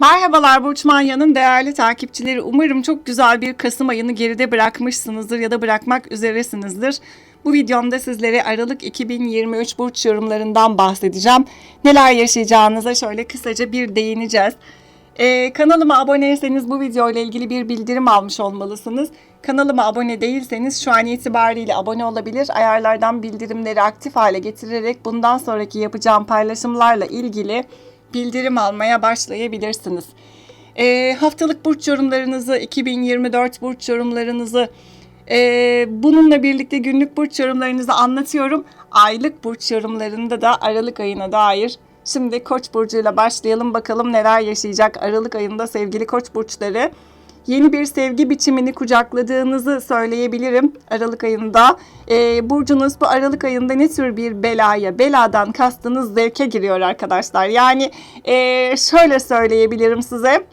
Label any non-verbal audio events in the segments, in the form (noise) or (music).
Merhabalar Burç Manya'nın değerli takipçileri. Umarım çok güzel bir Kasım ayını geride bırakmışsınızdır ya da bırakmak üzeresinizdir. Bu videomda sizlere Aralık 2023 burç yorumlarından bahsedeceğim. Neler yaşayacağınıza şöyle kısaca bir değineceğiz. Ee, kanalıma aboneyseniz bu video ile ilgili bir bildirim almış olmalısınız. Kanalıma abone değilseniz şu an itibariyle abone olabilir. Ayarlardan bildirimleri aktif hale getirerek bundan sonraki yapacağım paylaşımlarla ilgili bildirim almaya başlayabilirsiniz. Ee, haftalık burç yorumlarınızı, 2024 burç yorumlarınızı, ee, bununla birlikte günlük burç yorumlarınızı anlatıyorum. Aylık burç yorumlarında da Aralık ayına dair. Şimdi Koç burcuyla başlayalım bakalım neler yaşayacak Aralık ayında sevgili Koç burçları. Yeni bir sevgi biçimini kucakladığınızı söyleyebilirim Aralık ayında. Ee, burcunuz bu Aralık ayında ne tür bir belaya, beladan kastınız zevke giriyor arkadaşlar. Yani ee, şöyle söyleyebilirim size.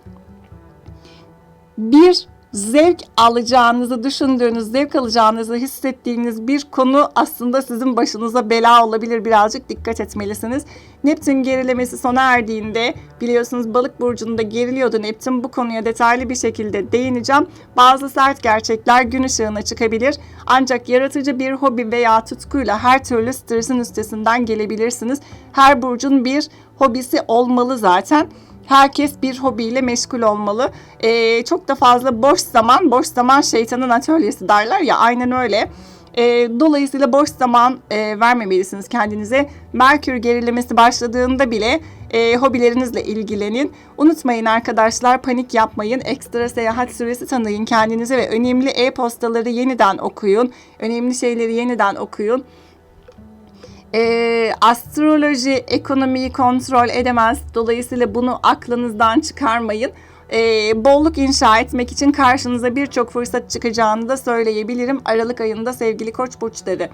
Bir zevk alacağınızı düşündüğünüz, zevk alacağınızı hissettiğiniz bir konu aslında sizin başınıza bela olabilir. Birazcık dikkat etmelisiniz. Neptün gerilemesi sona erdiğinde biliyorsunuz balık burcunda geriliyordu Neptün. Bu konuya detaylı bir şekilde değineceğim. Bazı sert gerçekler gün ışığına çıkabilir. Ancak yaratıcı bir hobi veya tutkuyla her türlü stresin üstesinden gelebilirsiniz. Her burcun bir hobisi olmalı zaten herkes bir hobiyle meşgul olmalı. Ee, çok da fazla boş zaman, boş zaman şeytanın atölyesi derler ya aynen öyle. E, dolayısıyla boş zaman e, vermemelisiniz kendinize. Merkür gerilemesi başladığında bile e, hobilerinizle ilgilenin. Unutmayın arkadaşlar panik yapmayın. Ekstra seyahat süresi tanıyın kendinize ve önemli e-postaları yeniden okuyun. Önemli şeyleri yeniden okuyun e, astroloji ekonomiyi kontrol edemez. Dolayısıyla bunu aklınızdan çıkarmayın. E, bolluk inşa etmek için karşınıza birçok fırsat çıkacağını da söyleyebilirim. Aralık ayında sevgili koç burçları.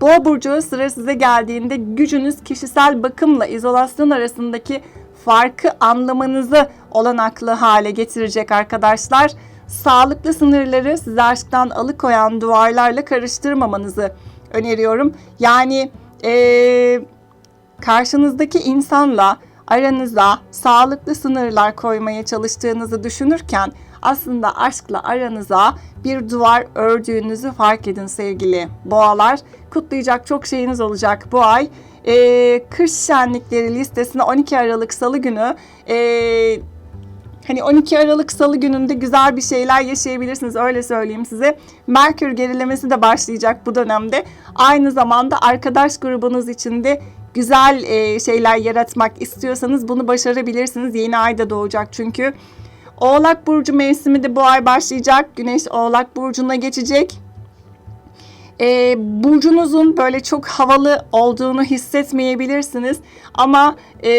Boğa burcu sıra size geldiğinde gücünüz kişisel bakımla izolasyon arasındaki farkı anlamanızı olanaklı hale getirecek arkadaşlar. Sağlıklı sınırları sizi aşktan alıkoyan duvarlarla karıştırmamanızı öneriyorum. Yani e, karşınızdaki insanla aranıza sağlıklı sınırlar koymaya çalıştığınızı düşünürken aslında aşkla aranıza bir duvar ördüğünüzü fark edin sevgili boğalar. Kutlayacak çok şeyiniz olacak bu ay. Ee, kış şenlikleri listesine 12 Aralık Salı günü e, Hani 12 Aralık Salı gününde güzel bir şeyler yaşayabilirsiniz öyle söyleyeyim size. Merkür gerilemesi de başlayacak bu dönemde. Aynı zamanda arkadaş grubunuz içinde güzel e, şeyler yaratmak istiyorsanız bunu başarabilirsiniz. Yeni ay da doğacak çünkü. Oğlak Burcu mevsimi de bu ay başlayacak. Güneş Oğlak Burcu'na geçecek. E, burcunuzun böyle çok havalı olduğunu hissetmeyebilirsiniz. Ama e,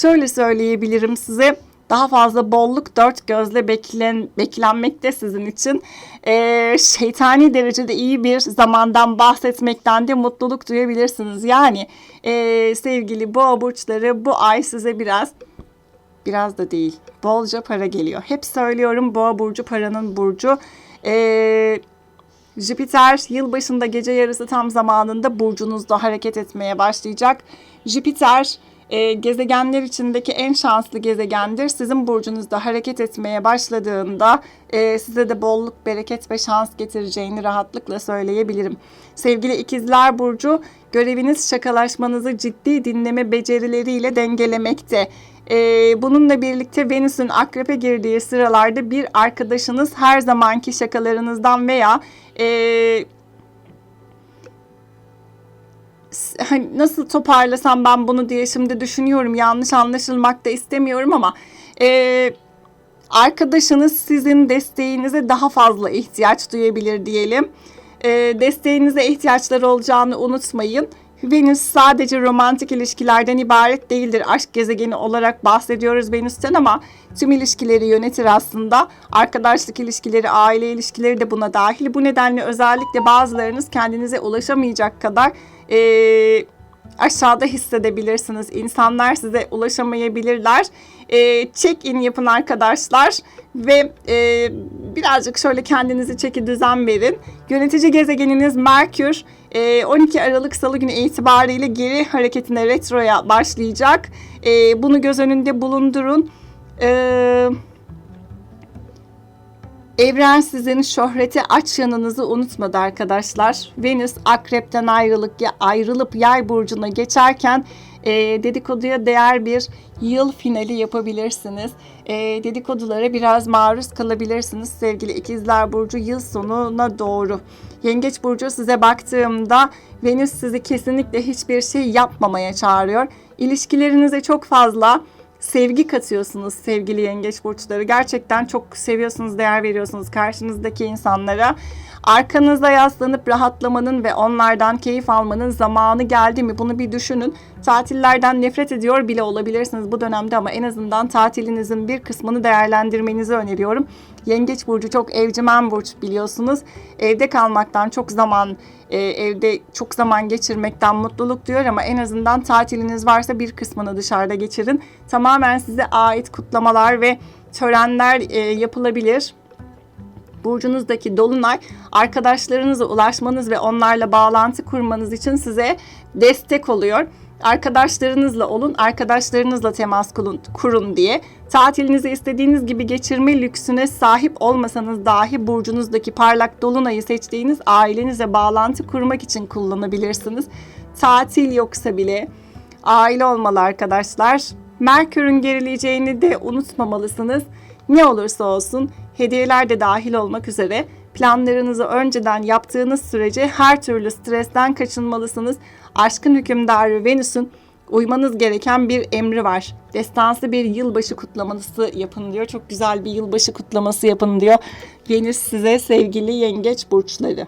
şöyle söyleyebilirim size daha fazla bolluk dört gözle beklen, beklenmekte sizin için. Ee, şeytani derecede iyi bir zamandan bahsetmekten de mutluluk duyabilirsiniz. Yani e, sevgili boğa burçları bu ay size biraz biraz da değil bolca para geliyor. Hep söylüyorum boğa burcu paranın burcu. Ee, Jüpiter yılbaşında gece yarısı tam zamanında burcunuzda hareket etmeye başlayacak. Jüpiter e, gezegenler içindeki en şanslı gezegendir. Sizin burcunuzda hareket etmeye başladığında e, size de bolluk, bereket ve şans getireceğini rahatlıkla söyleyebilirim. Sevgili ikizler burcu, göreviniz şakalaşmanızı ciddi dinleme becerileriyle dengelemekte. Ee, bununla birlikte Venüs'ün akrepe girdiği sıralarda bir arkadaşınız her zamanki şakalarınızdan veya e, hani nasıl toparlasam ben bunu diye şimdi düşünüyorum. Yanlış anlaşılmak da istemiyorum ama e, arkadaşınız sizin desteğinize daha fazla ihtiyaç duyabilir diyelim. E, desteğinize ihtiyaçları olacağını unutmayın. Venüs sadece romantik ilişkilerden ibaret değildir. Aşk gezegeni olarak bahsediyoruz Venüs'ten ama tüm ilişkileri yönetir aslında. Arkadaşlık ilişkileri, aile ilişkileri de buna dahil. Bu nedenle özellikle bazılarınız kendinize ulaşamayacak kadar e, aşağıda hissedebilirsiniz. İnsanlar size ulaşamayabilirler. E, check-in yapın arkadaşlar ve e, birazcık şöyle kendinizi çeki düzen verin. Yönetici gezegeniniz Merkür 12 Aralık Salı günü itibariyle geri hareketine retroya başlayacak. Bunu göz önünde bulundurun Ee, Evren sizin şöhreti aç yanınızı unutmadı arkadaşlar. Venüs akrepten ayrılık ayrılıp yay burcuna geçerken e, dedikoduya değer bir yıl finali yapabilirsiniz. E, dedikodulara biraz maruz kalabilirsiniz sevgili ikizler burcu yıl sonuna doğru. Yengeç burcu size baktığımda Venüs sizi kesinlikle hiçbir şey yapmamaya çağırıyor. İlişkilerinize çok fazla sevgi katıyorsunuz sevgili yengeç burçları. Gerçekten çok seviyorsunuz, değer veriyorsunuz karşınızdaki insanlara. Arkanıza yaslanıp rahatlamanın ve onlardan keyif almanın zamanı geldi mi? Bunu bir düşünün. Tatillerden nefret ediyor bile olabilirsiniz bu dönemde ama en azından tatilinizin bir kısmını değerlendirmenizi öneriyorum. Yengeç burcu çok evcimen burç biliyorsunuz. Evde kalmaktan çok zaman e, evde çok zaman geçirmekten mutluluk diyor ama en azından tatiliniz varsa bir kısmını dışarıda geçirin. Tamamen size ait kutlamalar ve törenler e, yapılabilir. Burcunuzdaki dolunay arkadaşlarınıza ulaşmanız ve onlarla bağlantı kurmanız için size destek oluyor. Arkadaşlarınızla olun, arkadaşlarınızla temas kurun, kurun diye. Tatilinizi istediğiniz gibi geçirme lüksüne sahip olmasanız dahi burcunuzdaki parlak dolunayı seçtiğiniz ailenize bağlantı kurmak için kullanabilirsiniz. Tatil yoksa bile aile olmalı arkadaşlar. Merkür'ün gerileyeceğini de unutmamalısınız. Ne olursa olsun hediyeler de dahil olmak üzere planlarınızı önceden yaptığınız sürece her türlü stresten kaçınmalısınız. Aşkın hükümdarı Venüs'ün uymanız gereken bir emri var. Destansı bir yılbaşı kutlaması yapın diyor. Çok güzel bir yılbaşı kutlaması yapın diyor. Venüs size sevgili yengeç burçları.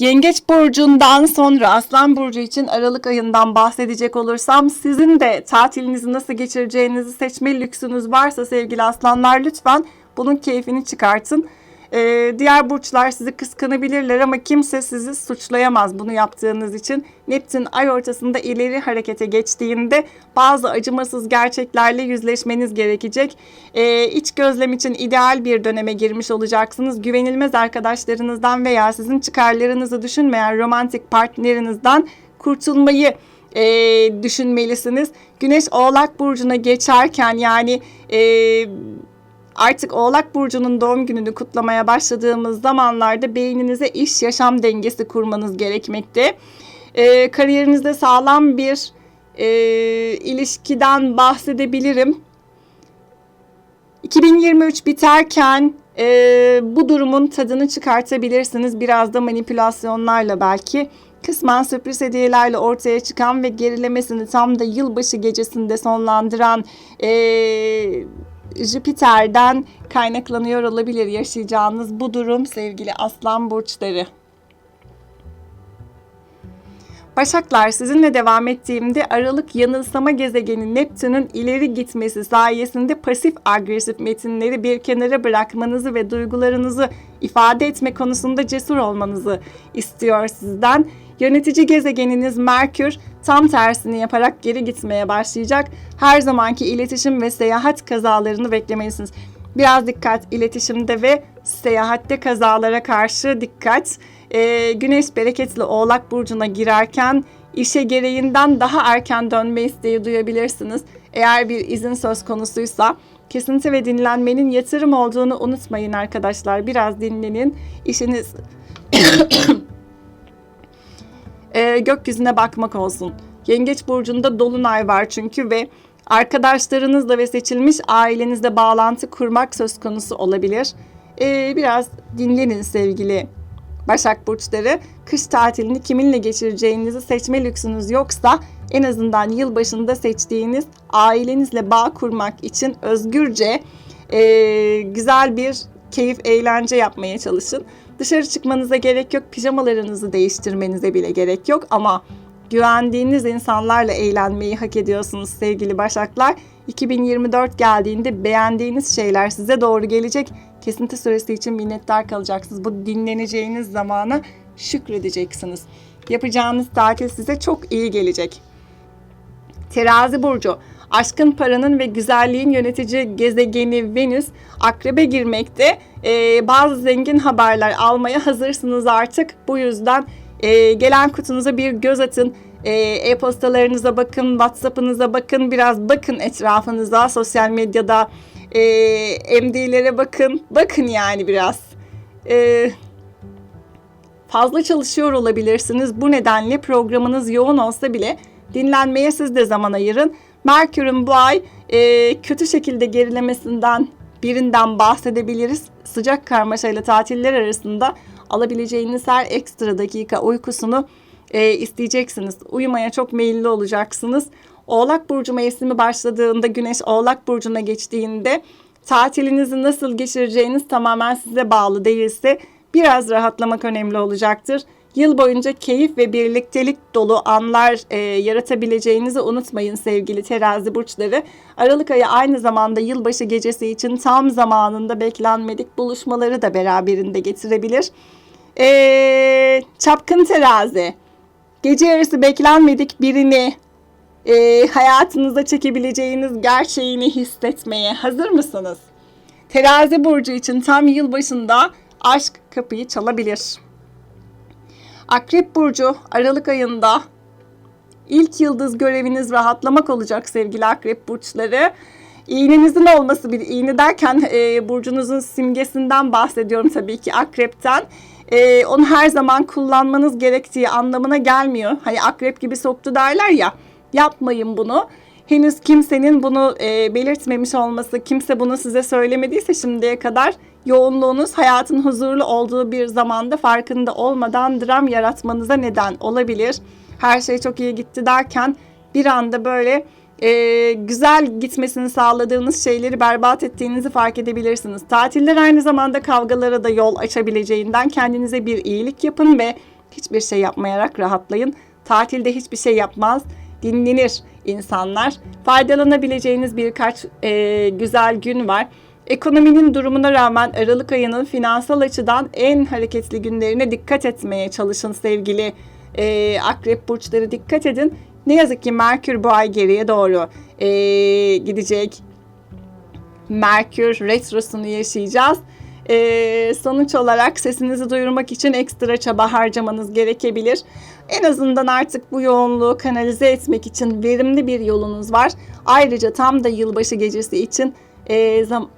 Yengeç burcundan sonra Aslan burcu için Aralık ayından bahsedecek olursam sizin de tatilinizi nasıl geçireceğinizi seçme lüksünüz varsa sevgili aslanlar lütfen bunun keyfini çıkartın. Ee, diğer burçlar sizi kıskanabilirler ama kimse sizi suçlayamaz bunu yaptığınız için. Neptün ay ortasında ileri harekete geçtiğinde bazı acımasız gerçeklerle yüzleşmeniz gerekecek. Ee, iç gözlem için ideal bir döneme girmiş olacaksınız. Güvenilmez arkadaşlarınızdan veya sizin çıkarlarınızı düşünmeyen romantik partnerinizden kurtulmayı e, düşünmelisiniz. Güneş Oğlak Burcu'na geçerken yani... E, Artık Oğlak Burcu'nun doğum gününü kutlamaya başladığımız zamanlarda beyninize iş yaşam dengesi kurmanız gerekmekte. E, kariyerinizde sağlam bir e, ilişkiden bahsedebilirim. 2023 biterken e, bu durumun tadını çıkartabilirsiniz. Biraz da manipülasyonlarla belki. Kısmen sürpriz hediyelerle ortaya çıkan ve gerilemesini tam da yılbaşı gecesinde sonlandıran e, Jüpiter'den kaynaklanıyor olabilir yaşayacağınız bu durum sevgili aslan burçları. Başaklar sizinle devam ettiğimde Aralık yanılsama gezegeni Neptün'ün ileri gitmesi sayesinde pasif agresif metinleri bir kenara bırakmanızı ve duygularınızı ifade etme konusunda cesur olmanızı istiyor sizden. Yönetici gezegeniniz Merkür tam tersini yaparak geri gitmeye başlayacak. Her zamanki iletişim ve seyahat kazalarını beklemelisiniz. Biraz dikkat iletişimde ve seyahatte kazalara karşı dikkat. Ee, güneş bereketli Oğlak Burcu'na girerken işe gereğinden daha erken dönme isteği duyabilirsiniz. Eğer bir izin söz konusuysa kesinti ve dinlenmenin yatırım olduğunu unutmayın arkadaşlar. Biraz dinlenin. İşiniz (coughs) e, gökyüzüne bakmak olsun. Yengeç burcunda dolunay var çünkü ve arkadaşlarınızla ve seçilmiş ailenizle bağlantı kurmak söz konusu olabilir. E, biraz dinlenin sevgili Başak burçları. Kış tatilini kiminle geçireceğinizi seçme lüksünüz yoksa en azından yılbaşında seçtiğiniz ailenizle bağ kurmak için özgürce e, güzel bir keyif, eğlence yapmaya çalışın. Dışarı çıkmanıza gerek yok, pijamalarınızı değiştirmenize bile gerek yok ama güvendiğiniz insanlarla eğlenmeyi hak ediyorsunuz sevgili Başaklar. 2024 geldiğinde beğendiğiniz şeyler size doğru gelecek. Kesinti süresi için minnettar kalacaksınız. Bu dinleneceğiniz zamana şükredeceksiniz. Yapacağınız tatil size çok iyi gelecek. Terazi burcu aşkın paranın ve güzelliğin yönetici gezegeni Venüs akrebe girmekte. Ee, bazı zengin haberler almaya hazırsınız artık. Bu yüzden E, gelen kutunuza bir göz atın. E, e-postalarınıza bakın, WhatsApp'ınıza bakın, biraz bakın etrafınıza, sosyal medyada e, MD'lere bakın. Bakın yani biraz. E, fazla çalışıyor olabilirsiniz. Bu nedenle programınız yoğun olsa bile dinlenmeye siz de zaman ayırın. Merkür'ün bu ay e, kötü şekilde gerilemesinden birinden bahsedebiliriz. Sıcak karmaşayla tatiller arasında alabileceğiniz her ekstra dakika uykusunu e, isteyeceksiniz. Uyumaya çok meyilli olacaksınız. Oğlak Burcu mevsimi başladığında Güneş Oğlak Burcu'na geçtiğinde tatilinizi nasıl geçireceğiniz tamamen size bağlı değilse biraz rahatlamak önemli olacaktır. Yıl boyunca keyif ve birliktelik dolu anlar e, yaratabileceğinizi unutmayın sevgili terazi burçları. Aralık ayı aynı zamanda yılbaşı gecesi için tam zamanında beklenmedik buluşmaları da beraberinde getirebilir. E, çapkın terazi. Gece yarısı beklenmedik birini e, hayatınıza çekebileceğiniz gerçeğini hissetmeye hazır mısınız? Terazi burcu için tam yıl başında aşk kapıyı çalabilir. Akrep burcu Aralık ayında ilk yıldız göreviniz rahatlamak olacak sevgili akrep burçları. İğnenizin olması bir iğne derken e, burcunuzun simgesinden bahsediyorum tabii ki akrepten. E, onu her zaman kullanmanız gerektiği anlamına gelmiyor. Hani akrep gibi soktu derler ya yapmayın bunu. Henüz kimsenin bunu e, belirtmemiş olması, kimse bunu size söylemediyse şimdiye kadar yoğunluğunuz hayatın huzurlu olduğu bir zamanda farkında olmadan dram yaratmanıza neden olabilir. Her şey çok iyi gitti derken bir anda böyle e, güzel gitmesini sağladığınız şeyleri berbat ettiğinizi fark edebilirsiniz. Tatiller aynı zamanda kavgalara da yol açabileceğinden kendinize bir iyilik yapın ve hiçbir şey yapmayarak rahatlayın. Tatilde hiçbir şey yapmaz, dinlenir insanlar. Faydalanabileceğiniz birkaç e, güzel gün var. Ekonominin durumuna rağmen Aralık ayının finansal açıdan en hareketli günlerine dikkat etmeye çalışın sevgili e, akrep burçları dikkat edin. Ne yazık ki Merkür bu ay geriye doğru e, gidecek. Merkür retrosunu yaşayacağız. E, sonuç olarak sesinizi duyurmak için ekstra çaba harcamanız gerekebilir. En azından artık bu yoğunluğu kanalize etmek için verimli bir yolunuz var. Ayrıca tam da yılbaşı gecesi için e, zam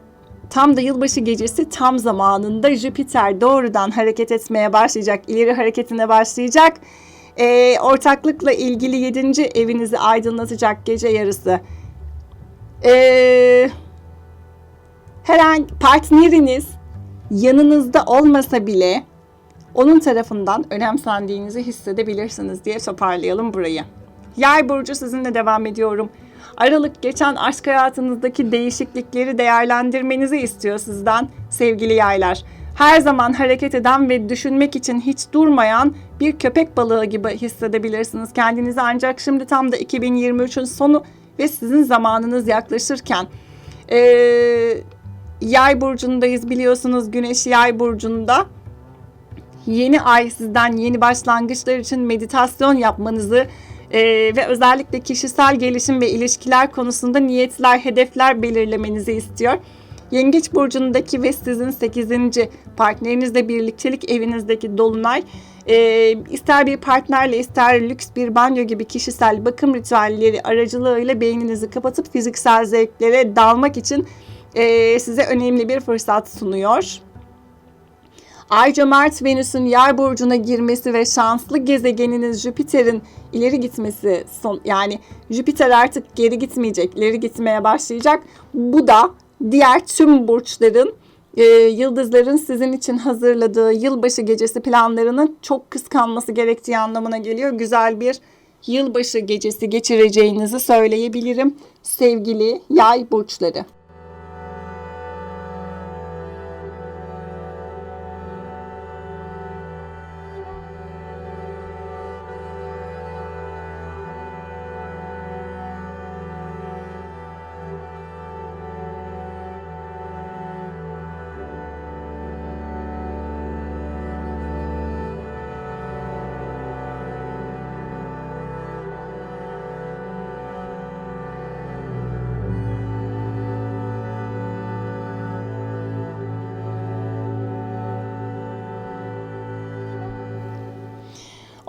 tam da yılbaşı gecesi tam zamanında Jüpiter doğrudan hareket etmeye başlayacak, ileri hareketine başlayacak. E, ortaklıkla ilgili yedinci evinizi aydınlatacak gece yarısı. E, herhangi partneriniz yanınızda olmasa bile onun tarafından önemsendiğinizi hissedebilirsiniz diye toparlayalım burayı. Yay burcu sizinle devam ediyorum. Aralık geçen aşk hayatınızdaki değişiklikleri değerlendirmenizi istiyor sizden sevgili yaylar. Her zaman hareket eden ve düşünmek için hiç durmayan bir köpek balığı gibi hissedebilirsiniz kendinizi ancak şimdi tam da 2023'ün sonu ve sizin zamanınız yaklaşırken ee, yay burcundayız biliyorsunuz güneş yay burcunda yeni ay sizden yeni başlangıçlar için meditasyon yapmanızı e, ve özellikle kişisel gelişim ve ilişkiler konusunda niyetler, hedefler belirlemenizi istiyor. Yengeç burcundaki ve sizin 8. partnerinizle birliktelik evinizdeki dolunay e, ister bir partnerle ister lüks bir banyo gibi kişisel bakım ritüelleri aracılığıyla beyninizi kapatıp fiziksel zevklere dalmak için e, size önemli bir fırsat sunuyor. Ayrıca Mart Venüs'ün yay burcuna girmesi ve şanslı gezegeniniz Jüpiter'in ileri gitmesi son yani Jüpiter artık geri gitmeyecek, ileri gitmeye başlayacak. Bu da diğer tüm burçların e, yıldızların sizin için hazırladığı yılbaşı gecesi planlarının çok kıskanması gerektiği anlamına geliyor. Güzel bir yılbaşı gecesi geçireceğinizi söyleyebilirim sevgili yay burçları.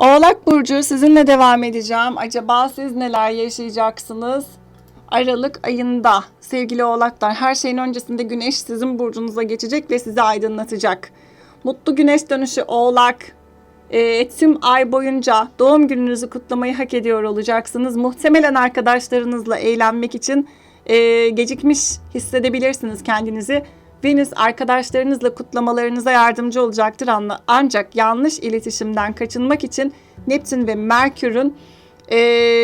Oğlak Burcu sizinle devam edeceğim. Acaba siz neler yaşayacaksınız? Aralık ayında sevgili oğlaklar her şeyin öncesinde güneş sizin burcunuza geçecek ve sizi aydınlatacak. Mutlu güneş dönüşü oğlak. Ee, tüm ay boyunca doğum gününüzü kutlamayı hak ediyor olacaksınız. Muhtemelen arkadaşlarınızla eğlenmek için e, gecikmiş hissedebilirsiniz kendinizi. Venüs arkadaşlarınızla kutlamalarınıza yardımcı olacaktır ancak yanlış iletişimden kaçınmak için Neptün ve Merkür'ün e,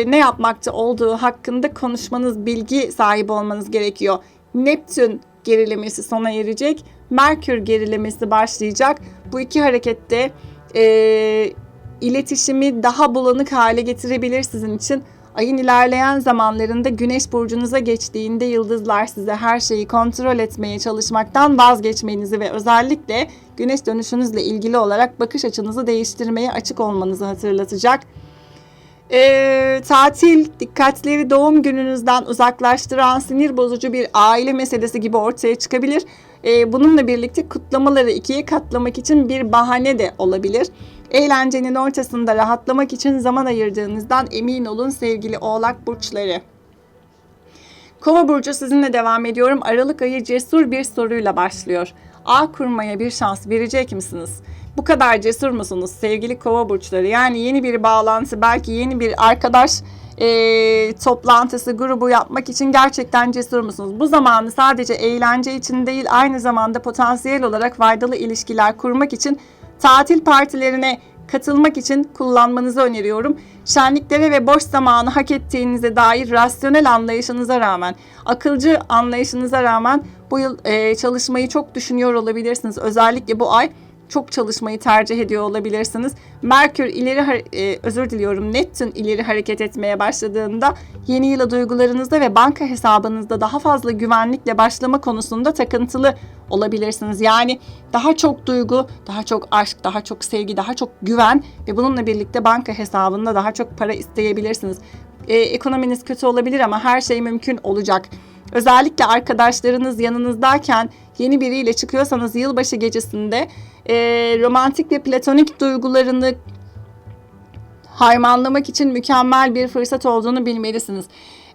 ne yapmakta olduğu hakkında konuşmanız, bilgi sahibi olmanız gerekiyor. Neptün gerilemesi sona erecek, Merkür gerilemesi başlayacak. Bu iki harekette e, iletişimi daha bulanık hale getirebilir sizin için. Ayın ilerleyen zamanlarında Güneş burcunuza geçtiğinde yıldızlar size her şeyi kontrol etmeye çalışmaktan vazgeçmenizi ve özellikle Güneş dönüşünüzle ilgili olarak bakış açınızı değiştirmeye açık olmanızı hatırlatacak. Ee, tatil dikkatleri doğum gününüzden uzaklaştıran sinir bozucu bir aile meselesi gibi ortaya çıkabilir. Ee, bununla birlikte kutlamaları ikiye katlamak için bir bahane de olabilir. Eğlencenin ortasında rahatlamak için zaman ayırdığınızdan emin olun sevgili oğlak burçları. Kova burcu sizinle devam ediyorum. Aralık ayı cesur bir soruyla başlıyor. Ağ kurmaya bir şans verecek misiniz? Bu kadar cesur musunuz sevgili kova burçları? Yani yeni bir bağlantı, belki yeni bir arkadaş e, toplantısı, grubu yapmak için gerçekten cesur musunuz? Bu zamanı sadece eğlence için değil, aynı zamanda potansiyel olarak faydalı ilişkiler kurmak için tatil partilerine katılmak için kullanmanızı öneriyorum. Şenliklere ve boş zamanı hak ettiğinize dair rasyonel anlayışınıza rağmen, akılcı anlayışınıza rağmen bu yıl e, çalışmayı çok düşünüyor olabilirsiniz. Özellikle bu ay çok çalışmayı tercih ediyor olabilirsiniz. Merkür ileri e, özür diliyorum Neptün ileri hareket etmeye başladığında yeni yıla duygularınızda ve banka hesabınızda daha fazla güvenlikle başlama konusunda takıntılı olabilirsiniz. Yani daha çok duygu, daha çok aşk, daha çok sevgi, daha çok güven ve bununla birlikte banka hesabında daha çok para isteyebilirsiniz. E, ekonominiz kötü olabilir ama her şey mümkün olacak. Özellikle arkadaşlarınız yanınızdayken yeni biriyle çıkıyorsanız yılbaşı gecesinde e, romantik ve platonik duygularını harmanlamak için mükemmel bir fırsat olduğunu bilmelisiniz.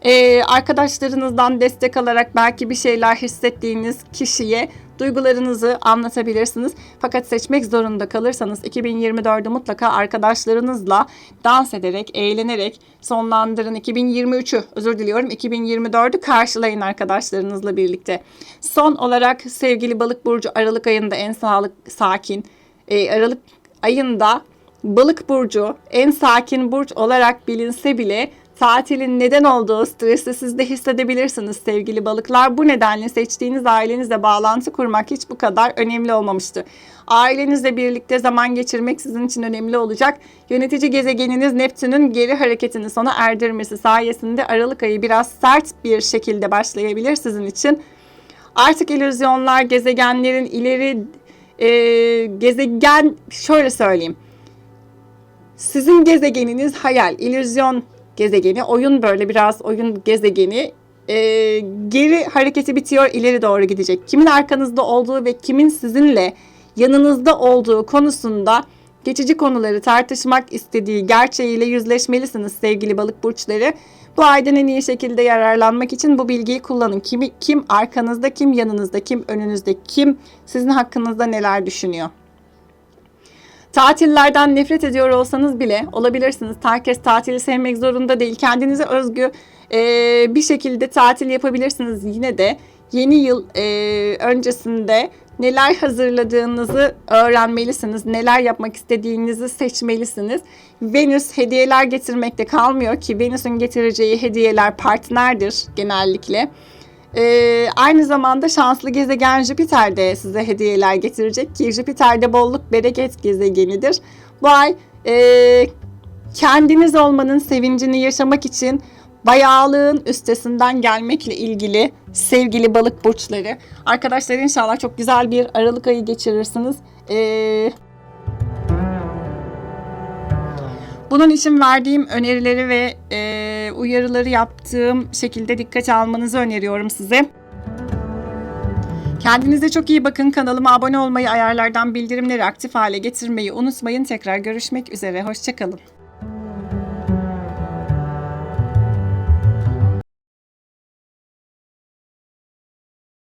Ee, arkadaşlarınızdan destek alarak belki bir şeyler hissettiğiniz kişiye duygularınızı anlatabilirsiniz. Fakat seçmek zorunda kalırsanız 2024'ü mutlaka arkadaşlarınızla dans ederek, eğlenerek sonlandırın. 2023'ü özür diliyorum 2024'ü karşılayın arkadaşlarınızla birlikte. Son olarak sevgili balık burcu Aralık ayında en sağlık sakin, e, Aralık ayında Balık burcu en sakin burç olarak bilinse bile tatilin neden olduğu stresi siz de hissedebilirsiniz sevgili balıklar. Bu nedenle seçtiğiniz ailenizle bağlantı kurmak hiç bu kadar önemli olmamıştı. Ailenizle birlikte zaman geçirmek sizin için önemli olacak. Yönetici gezegeniniz Neptün'ün geri hareketini sona erdirmesi sayesinde Aralık ayı biraz sert bir şekilde başlayabilir sizin için. Artık illüzyonlar, gezegenlerin ileri e, gezegen şöyle söyleyeyim. Sizin gezegeniniz hayal, illüzyon gezegeni, oyun böyle biraz oyun gezegeni. E, geri hareketi bitiyor, ileri doğru gidecek. Kimin arkanızda olduğu ve kimin sizinle yanınızda olduğu konusunda geçici konuları tartışmak istediği gerçeğiyle yüzleşmelisiniz sevgili balık burçları. Bu aydan en iyi şekilde yararlanmak için bu bilgiyi kullanın. Kimi, kim arkanızda, kim yanınızda, kim önünüzde, kim sizin hakkınızda neler düşünüyor. Tatillerden nefret ediyor olsanız bile olabilirsiniz. Herkes tatili sevmek zorunda değil. Kendinize özgü e, bir şekilde tatil yapabilirsiniz. Yine de yeni yıl e, öncesinde neler hazırladığınızı öğrenmelisiniz. Neler yapmak istediğinizi seçmelisiniz. Venüs hediyeler getirmekte kalmıyor ki Venüs'ün getireceği hediyeler partnerdir genellikle. Ee, aynı zamanda şanslı gezegen Jüpiter de size hediyeler getirecek ki Jüpiter de bolluk bereket gezegenidir. Bu ay e, kendiniz olmanın sevincini yaşamak için bayağılığın üstesinden gelmekle ilgili sevgili balık burçları. Arkadaşlar inşallah çok güzel bir Aralık ayı geçirirsiniz. Ee, bunun için verdiğim önerileri ve e, uyarıları yaptığım şekilde dikkate almanızı öneriyorum size. Kendinize çok iyi bakın. Kanalıma abone olmayı, ayarlardan bildirimleri aktif hale getirmeyi unutmayın. Tekrar görüşmek üzere. Hoşçakalın.